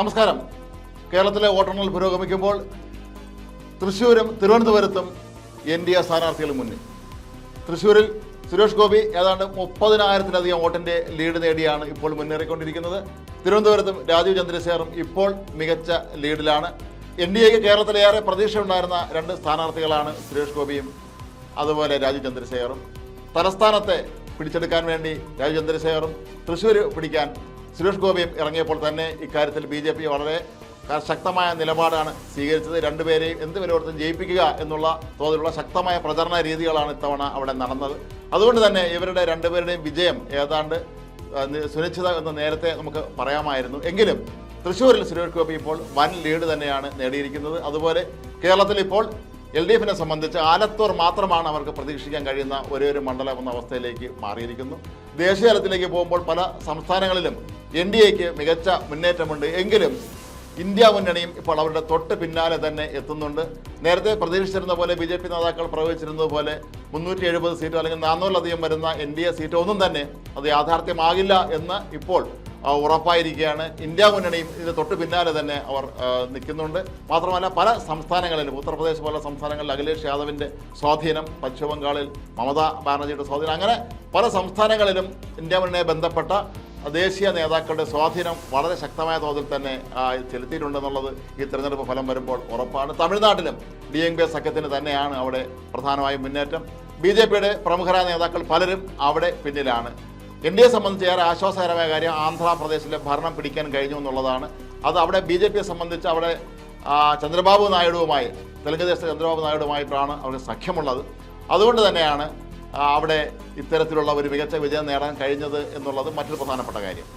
നമസ്കാരം. കേരളത്തിലെ വോട്ടെണ്ണൽ പുരോഗമിക്കുമ്പോൾ തൃശ്ശൂരും തിരുവനന്തപുരത്തും എൻ ഡി എ സ്ഥാനാർത്ഥികൾ മുന്നിൽ. തൃശ്ശൂരിൽ സുരേഷ് ഗോപി ഏതാണ്ട് മുപ്പതിനായിരത്തിലധികം വോട്ടിന്റെ ലീഡ് നേടിയാണ് ഇപ്പോൾ മുന്നേറിക്കൊണ്ടിരിക്കുന്നത്. തിരുവനന്തപുരത്തും രാജീവ് ചന്ദ്രശേഖറും ഇപ്പോൾ മികച്ച ലീഡിലാണ്. എൻ ഡി എക്ക് കേരളത്തിലേറെ പ്രതീക്ഷയുണ്ടായിരുന്ന രണ്ട് സ്ഥാനാർത്ഥികളാണ് സുരേഷ് ഗോപിയും അതുപോലെ രാജീവ് ചന്ദ്രശേഖറും. തലസ്ഥാനത്തെ പിടിച്ചെടുക്കാൻ വേണ്ടി രാജീവ് ചന്ദ്രശേഖറും തൃശ്ശൂർ പിടിക്കാൻ സുരേഷ് ഗോപിയും ഇറങ്ങിയപ്പോൾ തന്നെ ഇക്കാര്യത്തിൽ ബി ജെ പി വളരെ ശക്തമായ നിലപാടാണ് സ്വീകരിച്ചത്. രണ്ടുപേരെയും എന്ത് വില ജയിപ്പിക്കുക എന്നുള്ള തോതിലുള്ള ശക്തമായ പ്രചരണ രീതികളാണ് ഇത്തവണ അവിടെ നടന്നത്. അതുകൊണ്ട് തന്നെ ഇവരുടെ രണ്ടുപേരുടെയും വിജയം ഏതാണ്ട് സുനിശ്ചിത എന്ന് നേരത്തെ നമുക്ക് പറയാമായിരുന്നു. എങ്കിലും തൃശ്ശൂരിൽ സുരേഷ് ഗോപി ഇപ്പോൾ വൻ ലീഡ് തന്നെയാണ് നേടിയിരിക്കുന്നത്. അതുപോലെ കേരളത്തിൽ ഇപ്പോൾ എൽ ഡി എഫിനെ സംബന്ധിച്ച് ആലത്തൂർ മാത്രമാണ് അവർക്ക് പ്രതീക്ഷിക്കാൻ കഴിയുന്ന ഒരേ ഒരു മണ്ഡലം എന്ന അവസ്ഥയിലേക്ക് മാറിയിരിക്കുന്നു. ദേശീയ തലത്തിലേക്ക് പോകുമ്പോൾ പല സംസ്ഥാനങ്ങളിലും എൻ ഡി എക്ക് മികച്ച മുന്നേറ്റമുണ്ട് എങ്കിലും ഇന്ത്യ മുന്നണിയും ഇപ്പോൾ അവരുടെ തൊട്ട് പിന്നാലെ തന്നെ എത്തുന്നുണ്ട്. നേരത്തെ പ്രതീക്ഷിച്ചിരുന്ന പോലെ ബി ജെ പി നേതാക്കൾ പ്രവചിച്ചിരുന്നത് പോലെ മുന്നൂറ്റി എഴുപത് സീറ്റോ അല്ലെങ്കിൽ നാനൂറിലധികം വരുന്ന എൻ ഡി എ സീറ്റോ ഒന്നും തന്നെ അത് യാഥാർത്ഥ്യമാകില്ല എന്ന് ഇപ്പോൾ ഉറപ്പായിരിക്കുകയാണ്. ഇന്ത്യ മുന്നണിയും ഇതിന് തൊട്ട് പിന്നാലെ തന്നെ അവർ നിൽക്കുന്നുണ്ട്. മാത്രമല്ല പല സംസ്ഥാനങ്ങളിലും ഉത്തർപ്രദേശ് പോലുള്ള സംസ്ഥാനങ്ങളിൽ അഖിലേഷ് യാദവിന്റെ സ്വാധീനം പശ്ചിമ ബംഗാളിൽ മമതാ ബാനർജിയുടെ സ്വാധീനം അങ്ങനെ പല സംസ്ഥാനങ്ങളിലും ഇന്ത്യ മുന്നണിയെ ബന്ധപ്പെട്ട ദേശീയ നേതാക്കളുടെ സ്വാധീനം വളരെ ശക്തമായ തോതിൽ തന്നെ ചെലുത്തിയിട്ടുണ്ടെന്നുള്ളത് ഈ തെരഞ്ഞെടുപ്പ് ഫലം വരുമ്പോൾ ഉറപ്പാണ്. തമിഴ്നാട്ടിലും ഡി എം കെ സഖ്യത്തിന് തന്നെയാണ് അവിടെ പ്രധാനമായും മുന്നേറ്റം. ബി ജെ പിയുടെ പ്രമുഖരായ നേതാക്കൾ പലരും അവിടെ പിന്നിലാണ്. എൻ ഡി എ സംബന്ധിച്ച് ഏറെ ആശ്വാസകരമായ കാര്യം ആന്ധ്രാപ്രദേശിലെ ഭരണം പിടിക്കാൻ കഴിഞ്ഞു എന്നുള്ളതാണ്. അത് അവിടെ ബി ജെ പിയെ സംബന്ധിച്ച് അവിടെ ചന്ദ്രബാബു നായിഡുവുമായി തെലുങ്ക് ദേശത്തെ ചന്ദ്രബാബു നായിഡുമായിട്ടാണ് അവർക്ക് സഖ്യമുള്ളത്. അതുകൊണ്ട് തന്നെയാണ് അവിടെ ഇത്തരത്തിലുള്ള ഒരു മികച്ച വിജയം നേടാൻ കഴിഞ്ഞത് എന്നുള്ളത് മറ്റൊരു പ്രധാനപ്പെട്ട കാര്യം.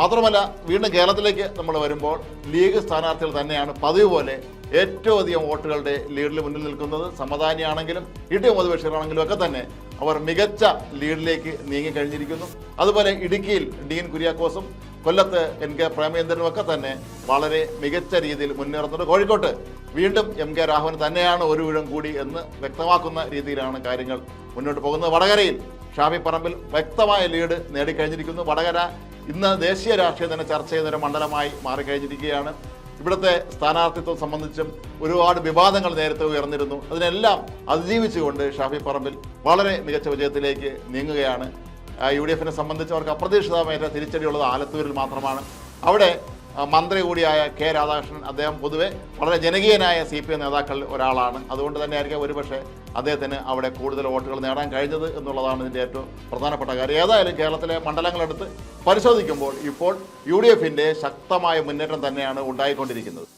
മാത്രമല്ല വീണ്ടും കേരളത്തിലേക്ക് നമ്മൾ വരുമ്പോൾ ലീഗ് സ്ഥാനാർത്ഥികൾ തന്നെയാണ് പതിവ് പോലെ ഏറ്റവും അധികം വോട്ടുകളുടെ ലീഡിൽ മുന്നിൽ നിൽക്കുന്നത്. സമദാനിയാണെങ്കിലും ഇടി മുഹമ്മദ് ഒക്കെ തന്നെ അവർ മികച്ച ലീഡിലേക്ക് നീങ്ങിക്കഴിഞ്ഞിരിക്കുന്നു അതുപോലെ ഇടുക്കിയിൽ ഡീൻ കുര്യാക്കോസും കൊല്ലത്ത് എൻ കെ പ്രേമചന്ദ്രനും ഒക്കെ തന്നെ വളരെ മികച്ച രീതിയിൽ മുന്നേറുന്നുണ്ട്. കോഴിക്കോട്ട് വീണ്ടും എം കെ രാഘവൻ തന്നെയാണ് ഒരു വീഴം കൂടി എന്ന് വ്യക്തമാക്കുന്ന രീതിയിലാണ് കാര്യങ്ങൾ മുന്നോട്ട് പോകുന്നത്. വടകരയിൽ ഷാഫി പറമ്പിൽ വ്യക്തമായ ലീഡ് നേടിക്കഴിഞ്ഞിരിക്കുന്നു. വടകര ഇന്ന് ദേശീയ രാഷ്ട്രീയം തന്നെ ചർച്ച ചെയ്യുന്ന ഒരു മണ്ഡലമായി മാറിക്കഴിഞ്ഞിരിക്കുകയാണ്. ഇവിടുത്തെ സ്ഥാനാർത്ഥിത്വം സംബന്ധിച്ചും ഒരുപാട് വിവാദങ്ങൾ നേരത്തെ ഉയർന്നിരുന്നു. അതിനെല്ലാം അതിജീവിച്ചുകൊണ്ട് ഷാഫി പറമ്പിൽ വളരെ മികച്ച വിജയത്തിലേക്ക് നീങ്ങുകയാണ്. യു ഡി എഫിനെ സംബന്ധിച്ച് അവർക്ക് അപ്രതീക്ഷിതമായിട്ട് തിരിച്ചടിയുള്ളത് ആലത്തൂരിൽ മാത്രമാണ്. അവിടെ മന്ത്രി കൂടിയായ കെ രാധാകൃഷ്ണൻ അദ്ദേഹം പൊതുവെ വളരെ ജനകീയനായ സി പി എം നേതാക്കളിൽ ഒരാളാണ്. അതുകൊണ്ട് തന്നെ ആയിരിക്കും ഒരുപക്ഷെ അദ്ദേഹത്തിന് അവിടെ കൂടുതൽ വോട്ടുകൾ നേടാൻ കഴിഞ്ഞത് എന്നുള്ളതാണ് ഇതിന്റെ ഏറ്റവും പ്രധാനപ്പെട്ട കാര്യം. ഏതായാലും കേരളത്തിലെ മണ്ഡലങ്ങളെടുത്ത് പരിശോധിക്കുമ്പോൾ ഇപ്പോൾ യു ശക്തമായ മുന്നേറ്റം തന്നെയാണ് ഉണ്ടായിക്കൊണ്ടിരിക്കുന്നത്.